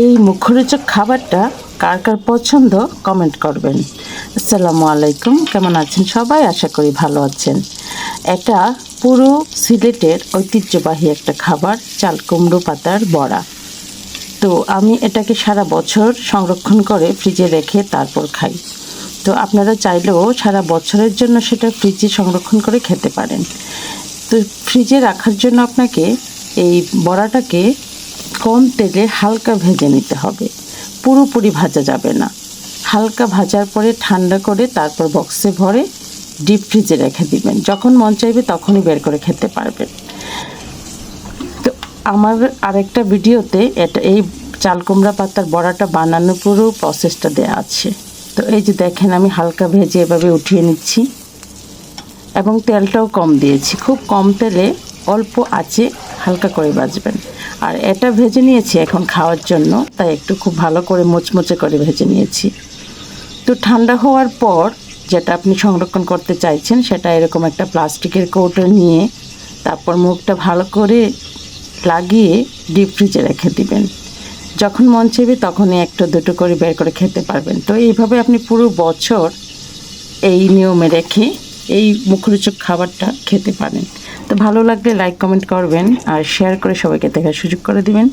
এই মুখরোচক খাবারটা কার কার পছন্দ কমেন্ট করবেন। আসসালামু আলাইকুম, কেমন আছেন সবাই? আশা করি ভালো আছেন। এটা পুরো সিলেটের ঐতিহ্যবাহী একটা খাবার, চাল কুমড়ো পাতার বড়া। তো আমি এটাকে সারা বছর সংরক্ষণ করে ফ্রিজে রেখে তারপর খাই। তো আপনারা চাইলেও সারা বছরের জন্য সেটা ফ্রিজে সংরক্ষণ করে খেতে পারেন। তো ফ্রিজে রাখার জন্য আপনাকে এই বড়াটাকে কম তেলে হালকা ভেজে নিতে হবে। পুরোপুরি ভাজা যাবে না। হালকা ভাজার পরে ঠান্ডা করে তারপর বক্সে ভরে ডিপ ফ্রিজে রেখে দিবেন। যখন মন চাইবে তখনই বের করে খেতে পারবেন। তো আমার আরেকটা ভিডিওতে এটা, এই চাল কুমড়া পাতার বড়াটা বানানোর পুরো প্রসেসটা দেওয়া আছে। তো এই যে দেখেন আমি হালকা ভেজে এভাবে উঠিয়ে নিচ্ছি। এবং তেলটাও কম দিয়েছি। খুব কম তেলে অল্প আঁচে হালকা করে ভাজবেন। আর এটা ভেজে নিয়েছি এখন খাওয়ার জন্য, তাই একটু খুব ভালো করে মুচমুচে করে ভেজে নিয়েছি। তো ঠান্ডা হওয়ার পর যেটা আপনি সংরক্ষণ করতে চাইছেন, সেটা এরকম একটা প্লাস্টিকের কৌটো নিয়ে তারপর মুখটা ভালো করে লাগিয়ে ডিপ ফ্রিজে রেখে দিবেন। যখন মন চাইবে তখনই একটা দুটো করে বের করে খেতে পারবেন। তো এইভাবে আপনি পুরো বছর এই নিয়মে রেখে এই মুখরোচক খাবারটা খেতে পারেন। তো ভালো লাগলে লাইক কমেন্ট করবেন আর শেয়ার করে সবাইকে দেখার সুযোগ করে দিবেন।